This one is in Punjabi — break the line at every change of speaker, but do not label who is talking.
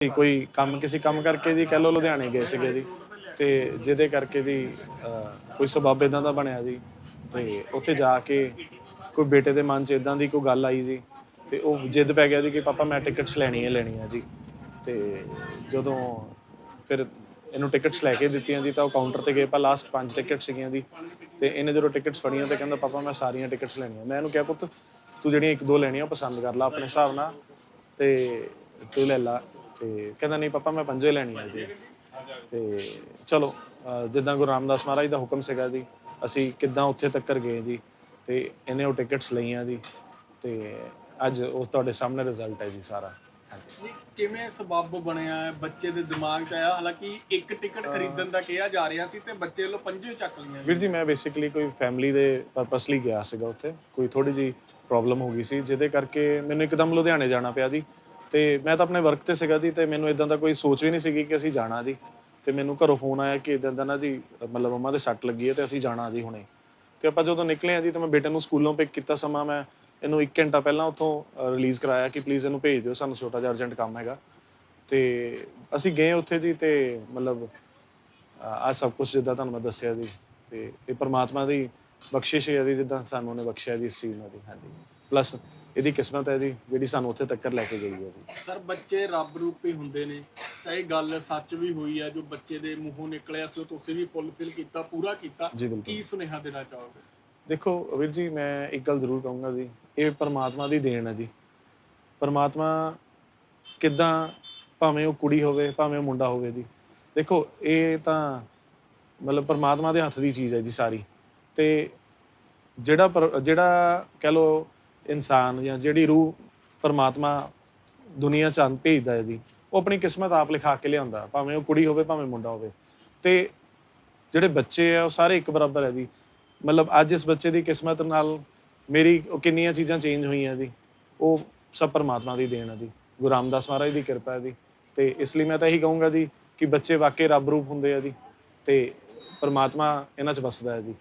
ਕੋਈ ਕੰਮ, ਕਿਸੇ ਕੰਮ ਕਰਕੇ ਜੀ, ਕਹਿ ਲਓ ਲੁਧਿਆਣੇ ਗਏ ਸੀਗੇ ਜੀ। ਤੇ ਜਿਹਦੇ ਕਰਕੇ ਜੀ ਕੋਈ ਸਬਬ ਇਦਾਂ ਦਾ ਬਣਿਆ ਜੀ। ਤੇ ਉੱਥੇ ਜਾ ਕੇ ਕੋਈ ਬੇਟੇ ਦੇ ਮਨ 'ਚ ਇਦਾਂ ਦੀ ਕੋਈ ਗੱਲ ਆਈ ਜੀ। ਤੇ ਉਹ ਜਿੱਦ ਪੈ ਗਿਆ ਜੀ ਕਿ ਪਾਪਾ ਮੈਂ ਟਿਕਟਸ ਲੈਣੀ ਹੈ ਲੈਣੀ ਹੈ ਜੀ। ਤੇ ਜਦੋਂ ਫਿਰ ਇਹਨੂੰ ਟਿਕਟਸ ਲੈ ਕੇ ਦਿੱਤੀਆਂ ਜੀ, ਤਾਂ ਉਹ ਕਾਊਂਟਰ ਤੇ ਗਏ। ਪਾ ਲਾਸਟ ਪੰਜ ਟਿਕਟ ਸੀਗੀਆਂ ਜੀ। ਤੇ ਇਹਨੇ ਜਦੋਂ ਟਿਕਟਸ ਫੜੀਆਂ, ਤੇ ਕਹਿੰਦਾ, ਪਾਪਾ, ਮੈਂ ਸਾਰੀਆਂ ਟਿਕਟਸ ਲੈਣੀਆਂ। ਮੈਂ ਇਹਨੂੰ ਕਿਹਾ, ਪੁੱਤ, ਤੂੰ ਜਿਹੜੀਆਂ ਇੱਕ ਦੋ ਲੈਣੀਆਂ, ਉਹ ਪਸੰਦ ਕਰ ਲੈ ਆਪਣੇ ਹਿਸਾਬ ਨਾਲ ਤੇ ਤੂੰ ਲੈ ਲਾ। ਤੇ ਕਹਿੰਦਾ ਨਹੀਂ ਪਾਪਾ ਮੈਂ ਪੰਜੇ ਲੈਣੀਆਂ ਜੀ। ਤੇ ਚਲੋ ਜਿੱਦਾਂ ਗੁਰੂ ਰਾਮਦਾਸ ਮਹਾਰਾਜ ਦਾ ਹੁਕਮ ਸੀਗਾ ਜੀ ਅਸੀਂ ਕਿੱਦਾਂ ਉੱਥੇ ਤੱਕ ਗਏ ਜੀ ਤੇ ਇਹਨੇ ਉਹ ਟਿਕਟਸ ਲਈਆਂ ਜੀ ਤੇ ਅੱਜ ਉਹ ਤੁਹਾਡੇ ਸਾਹਮਣੇ ਰਿਜ਼ਲਟ ਹੈ ਜੀ ਸਾਰਾ।
ਕਿਵੇਂ ਸਬੱਬ ਬਣਿਆ? ਹੈ ਬੱਚੇ ਦੇ ਦਿਮਾਗ 'ਚ ਆਇਆ ਹਾਲਾਂਕਿ ਇੱਕ ਟਿਕਟ ਖਰੀਦਣ ਦਾ ਕਿਹਾ ਜਾ ਰਿਹਾ ਸੀ ਤੇ ਬੱਚੇ ਵੱਲੋਂ ਪੰਜੇ ਚੱਕ ਲਈਆਂ
ਵੀਰ ਜੀ। ਮੈਂ ਬੇਸਿਕਲੀ ਕੋਈ ਫੈਮਿਲੀ ਦੇ ਪਰਪਸ ਲਈ ਗਿਆ ਸੀਗਾ ਉੱਥੇ। ਕੋਈ ਥੋੜੀ ਜੀ ਪ੍ਰੋਬਲਮ ਹੋ ਗਈ ਸੀ ਜਿਹਦੇ ਕਰਕੇ ਮੈਨੂੰ ਇੱਕਦਮ ਲੁਧਿਆਣੇ ਜਾਣਾ ਪਿਆ ਜੀ। ਤੇ ਮੈਂ ਤਾਂ ਆਪਣੇ ਵਰਕ ਤੇ ਸੀਗਾ ਜੀ, ਤੇ ਮੈਨੂੰ ਇਦਾਂ ਦਾ ਕੋਈ ਸੋਚ ਵੀ ਨਹੀਂ ਸੀਗੀ ਕਿ ਅਸੀਂ ਜਾਣਾ ਜੀ। ਤੇ ਮੈਨੂੰ ਘਰੋਂ ਫੋਨ ਆਇਆ ਕਿ ਇਦਾਂ ਦਾ ਨਾ ਜੀ, ਮਤਲਬ ਮੰਮਾ ਦੇ ਸੱਟ ਲੱਗੀ ਹੈ ਤੇ ਅਸੀਂ ਜਾਣਾ ਜੀ ਹੁਣੇ। ਤੇ ਆਪਾਂ ਜਦੋਂ ਨਿਕਲੇ ਆ ਜੀ, ਤੇ ਮੈਂ ਬੇਟੇ ਨੂੰ ਸਕੂਲੋਂ ਪਿਕ ਕੀਤਾ ਸਮਾਂ, ਮੈਂ ਇਹਨੂੰ 1 ਘੰਟਾ ਪਹਿਲਾਂ ਉੱਥੋਂ ਰਿਲੀਜ਼ ਕਰਾਇਆ ਕਿ ਪਲੀਜ਼ ਇਹਨੂੰ ਭੇਜ ਦਿਓ, ਸਾਨੂੰ ਛੋਟਾ ਜਿਹਾ ਅਰਜੈਂਟ ਕੰਮ ਹੈਗਾ। ਤੇ ਅਸੀਂ ਗਏ ਉੱਥੇ ਜੀ ਤੇ ਮਤਲਬ ਆ ਸਭ ਕੁਝ ਜਿੱਦਾਂ ਤੁਹਾਨੂੰ ਮੈਂ ਦੱਸਿਆ ਜੀ। ਤੇ ਇਹ ਪਰਮਾਤਮਾ ਦੀ ਬਖਸ਼ਿਸ਼ ਹੈ ਜੀ, ਜਿੱਦਾਂ ਸਾਨੂੰ ਉਹਨੇ ਬਖਸ਼ਿਆ ਜੀ ਇਸ ਚੀਜ਼ ਨਾਲ ਜੀ, ਹਾਂਜੀ। ਪਲੱਸ ਇਹਦੀ ਕਿਸਮਤ ਹੈ ਜੀ ਜਿਹੜੀ ਸਾਨੂੰ ਉੱਥੇ ਤੱਕ ਲੈ ਕੇ ਗਈ ਹੈ ਜੀ।
ਸਰ ਬੱਚੇ ਰੱਬ ਰੂਪੀ ਹੁੰਦੇ ਨੇ। ਤਾਂ ਇਹ ਗੱਲ ਸੱਚ ਵੀ ਹੋਈ ਹੈ ਜੋ ਬੱਚੇ ਦੇ ਮੂੰਹੋਂ ਨਿਕਲਿਆ ਸੀ ਉਹ ਤੁਸੀਂ ਵੀ ਫੁੱਲਫਿਲ ਕੀਤਾ ਪੂਰਾ ਕੀਤਾ।
ਜੀ ਬਿਲਕੁਲ।
ਕੀ ਸੁਨੇਹਾ ਦੇਣਾ ਚਾਹੋਗੇ?
ਦੇਖੋ ਵੀਰ ਜੀ ਮੈਂ ਇੱਕ ਗੱਲ ਜ਼ਰੂਰ ਕਹੂੰਗਾ ਜੀ। ਇਹ ਪਰਮਾਤਮਾ ਦੀ ਦੇਣ ਹੈ ਜੀ। ਪਰਮਾਤਮਾ ਕਿੱਦਾਂ ਭਾਵੇਂ ਉਹ ਕੁੜੀ ਹੋਵੇ ਭਾਵੇਂ ਉਹ ਮੁੰਡਾ ਹੋਵੇ ਜੀ। ਦੇਖੋ ਇਹ ਤਾਂ ਮਤਲਬ ਪਰਮਾਤਮਾ ਦੇ ਹੱਥ ਦੀ ਚੀਜ਼ ਹੈ ਜੀ ਸਾਰੀ। ਤੇ ਜਿਹੜਾ ਪਰ- ਜਿਹੜਾ ਕਹ ਲੋ ਇਨਸਾਨ ਜਾਂ ਜਿਹੜੀ ਰੂਹ ਪਰਮਾਤਮਾ ਦੁਨੀਆ ਚ ਅੰਨ ਭੇਜਦਾ ਹੈ ਜੀ ਉਹ ਆਪਣੀ ਕਿਸਮਤ ਆਪ ਲਿਖਾ ਕੇ ਲਿਆਉਂਦਾ, ਭਾਵੇਂ ਉਹ ਕੁੜੀ ਹੋਵੇ, ਭਾਵੇਂ ਮੁੰਡਾ ਹੋਵੇ। ਤੇ ਜਿਹੜੇ ਬੱਚੇ ਆ, ਉਹ ਸਾਰੇ ਇੱਕ ਬਰਾਬਰ ਹੈ ਜੀ ਮਤਲਬ ਅੱਜ ਇਸ ਬੱਚੇ ਦੀ ਕਿਸਮਤ ਨਾਲ ਮੇਰੀ ਕਿੰਨੀਆਂ ਚੀਜ਼ਾਂ ਚੇਂਜ ਹੋਈਆਂ ਜੀ ਉਹ ਸਭ ਪਰਮਾਤਮਾ ਦੀ ਦੇਣ ਹੈ ਜੀ ਗੁਰੂ ਰਾਮਦਾਸ ਮਹਾਰਾਜ ਦੀ ਕਿਰਪਾ ਹੈ ਜੀ ਤੇ ਇਸ ਲਈ ਮੈਂ ਤਾਂ ਇਹੀ ਕਹੂੰਗਾ ਜੀ ਕਿ ਬੱਚੇ ਵਾਕਈ ਰੱਬ ਰੂਪ ਹੁੰਦੇ ਆ ਜੀ ਤੇ ਪਰਮਾਤਮਾ ਇਹਨਾਂ 'ਚ ਵਸਦਾ ਹੈ ਜੀ